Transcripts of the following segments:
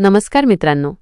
नमस्कार मित्रांनो.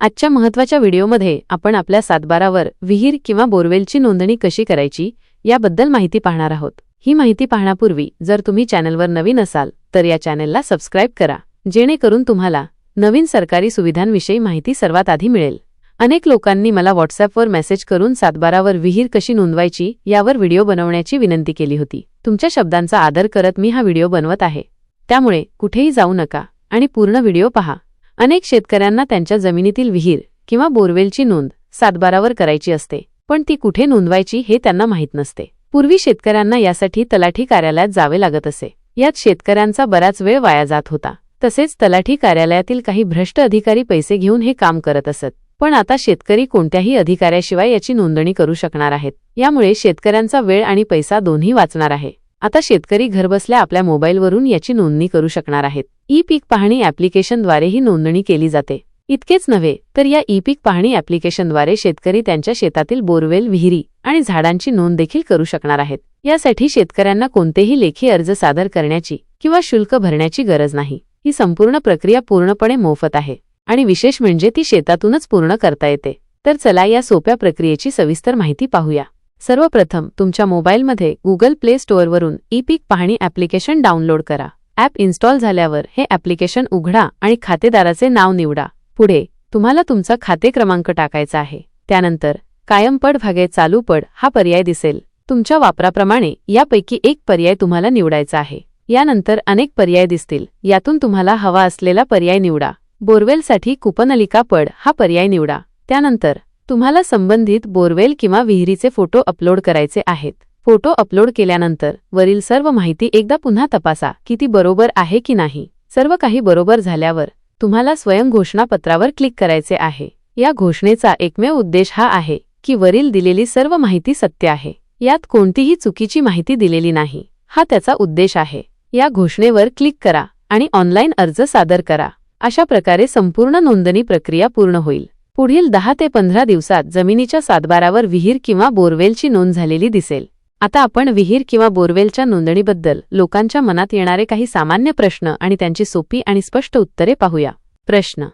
आजच्या महत्त्वाच्या व्हिडिओमध्ये आपण आपल्या सातबारावर विहीर किंवा बोरवेलची नोंदणी कशी करायची याबद्दल माहिती पाहणार आहोत. ही माहिती पाहण्यापूर्वी जर तुम्ही चॅनलवर नवीन असाल तर या चॅनलला सबस्क्राईब करा जेणेकरून तुम्हाला नवीन सरकारी सुविधांविषयी माहिती सर्वात आधी मिळेल. अनेक लोकांनी मला व्हॉट्सॲपवर मेसेज करून सातबारावर विहीर कशी नोंदवायची यावर व्हिडिओ बनवण्याची विनंती केली होती. तुमच्या शब्दांचा आदर करत मी हा व्हिडिओ बनवत आहे. त्यामुळे कुठेही जाऊ नका आणि पूर्ण व्हिडिओ पहा. अनेक शेतकऱ्यांना त्यांच्या जमिनीतील विहीर किंवा बोरवेलची नोंद सातबारावर करायची असते पण ती कुठे नोंदवायची हे त्यांना माहीत नसते. पूर्वी शेतकऱ्यांना यासाठी तलाठी कार्यालयात जावे लागत असे. यात शेतकऱ्यांचा बराच वेळ वाया जात होता. तसेच तलाठी कार्यालयातील काही भ्रष्ट अधिकारी पैसे घेऊन हे काम करत असत. पण आता शेतकरी कोणत्याही अधिकाऱ्याशिवाय याची नोंदणी करू शकणार आहेत. यामुळे शेतकऱ्यांचा वेळ आणि पैसा दोन्ही वाचणार आहे. आता शेतकरी घरबसल्या आपल्या मोबाईलवरून याची नोंदणी करू शकणार आहेत. ई पीक पाहणी ॲप्लिकेशनद्वारे ही नोंदणी केली जाते. इतकेच नव्हे तर या ई पीक पाहणी ॲप्लिकेशनद्वारे शेतकरी त्यांच्या शेतातील बोरवेल विहिरी आणि झाडांची नोंद देखील करू शकणार आहेत. यासाठी शेतकऱ्यांना कोणतेही लेखी अर्ज सादर करण्याची किंवा शुल्क भरण्याची गरज नाही. ही संपूर्ण प्रक्रिया पूर्णपणे मोफत आहे आणि विशेष म्हणजे ती शेतातूनच पूर्ण करता येते. तर चला या सोप्या प्रक्रियेची सविस्तर माहिती पाहूया. सर्वप्रथम तुमच्या मोबाईलमध्ये गुगल प्ले स्टोअरवरून ई पीक पाहणी ॲप्लिकेशन डाउनलोड करा. ॲप इन्स्टॉल झाल्यावर हे ॲप्लिकेशन उघडा आणि खातेदाराचे नाव निवडा. पुढे तुम्हाला तुमचा खाते क्रमांक टाकायचा आहे. त्यानंतर कायम पड भागे चालू पड हा पर्याय दिसेल. तुमच्या वापराप्रमाणे यापैकी एक पर्याय तुम्हाला निवडायचा आहे. यानंतर अनेक पर्याय दिसतील. यातून तुम्हाला हवा असलेला पर्याय निवडा. बोरवेलसाठी कुपनलिका पड हा पर्याय निवडा. त्यानंतर तुम्हाला संबंधित बोरवेल किंवा विहिरीचे फोटो अपलोड करायचे आहेत. फोटो अपलोड केल्यानंतर वरील सर्व माहिती एकदा पुन्हा तपासा की ती बरोबर आहे की नाही. सर्व काही बरोबर झाल्यावर तुम्हाला स्वयं घोषणापत्रावर क्लिक करायचे आहे. या घोषणेचा एकमेव उद्देश हा आहे की वरील दिलेली सर्व माहिती सत्य आहे. यात कोणतीही चुकीची माहिती दिलेली नाही. हा त्याचा उद्देश आहे. या घोषणेवर क्लिक करा आणि ऑनलाईन अर्ज सादर करा. अशा प्रकारे संपूर्ण नोंदणी प्रक्रिया पूर्ण होईल. पुढील दहा ते पंधरा दिवसात जमिनीच्या सातबारावर विहीर किंवा बोरवेलची नोंद झालेली दिसेल. आता आपण विहीर किंवा बोरवेलच्या नोंदणीबद्दल लोकांच्या मनात येणारे काही सामान्य प्रश्न आणि त्यांची सोपी आणि स्पष्ट उत्तरे पाहूया. प्रश्न.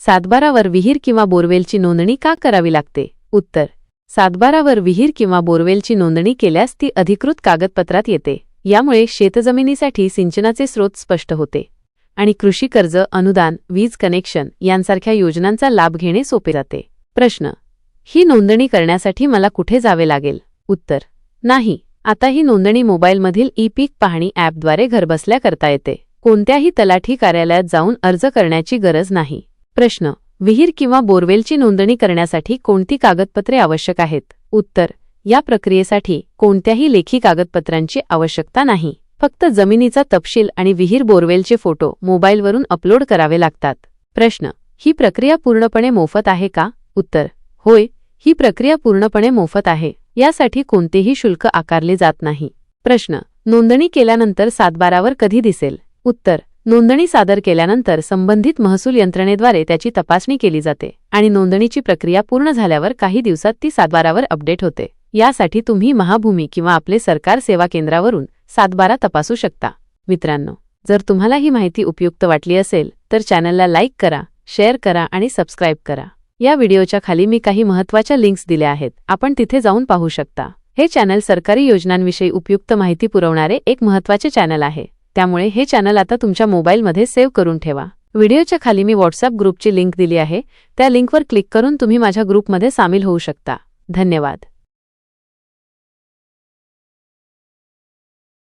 सातबारावर विहीर किंवा बोरवेलची नोंदणी का करावी लागते? उत्तर. सातबारावर विहीर किंवा बोरवेलची नोंदणी केल्यास ती अधिकृत कागदपत्रात येते. यामुळे शेतजमिनीसाठी सिंचनाचे स्रोत स्पष्ट होते. आणि कृषी कर्ज अनुदान वीज कनेक्शन यांसारख्या योजनांचा लाभ घेणे सोपे जाते. प्रश्न. ही नोंदणी करण्यासाठी मला कुठे जावे लागेल? उत्तर. नाही. आता ही नोंदणी मोबाईलमधील ई पीक पाहणी ॲपद्वारे घरबसल्या करता येते. कोणत्याही तलाठी कार्यालयात जाऊन अर्ज करण्याची गरज नाही. प्रश्न. विहीर किंवा बोरवेलची नोंदणी करण्यासाठी कोणती कागदपत्रे आवश्यक आहेत? उत्तर. या प्रक्रियेसाठी कोणत्याही लेखी कागदपत्रांची आवश्यकता नाही. फक्त जमिनीचा तपशील आणि विहीर बोरवेलचे फोटो मोबाईलवरून अपलोड करावे लागतात. प्रश्न ही प्रक्रिया पूर्णपणे मोफत आहे का? उत्तर होय ही प्रक्रिया पूर्णपणे मोफत आहे यासाठी कोणतेही शुल्क आकारले जात नाही. प्रश्न नोंदणी केल्यानंतर सातबारावर कधी दिसेल? उत्तर नोंदणी सादर केल्यानंतर संबंधित महसूल यंत्रणेद्वारे त्याची तपासणी केली जाते आणि नोंदणीची प्रक्रिया पूर्ण झाल्यावर काही दिवसात ती सातबारावर अपडेट होते. यासाठी तुम्ही महाभूमी किंवा आपले सरकार सेवा केंद्रावरून सातबारा तपासू शकता. मित्रांनो जर तुम्हाला ही माहिती उपयुक्त वाटली असेल तर चॅनलला लाईक करा शेअर करा आणि सबस्क्राईब करा. या व्हिडिओच्या खाली मी काही महत्त्वाच्या लिंक्स दिल्या आहेत. आपण तिथे जाऊन पाहू शकता. हे चॅनल सरकारी योजनांविषयी उपयुक्त माहिती पुरवणारे एक महत्त्वाचे चॅनल आहे. त्यामुळे हे चॅनल आता तुमच्या मोबाईलमध्ये सेव्ह करून ठेवा. व्हिडिओच्या खाली मी व्हॉट्सअप ग्रुपची लिंक दिली आहे. त्या लिंकवर क्लिक करून तुम्ही माझ्या ग्रुपमध्ये सामील होऊ शकता. धन्यवाद.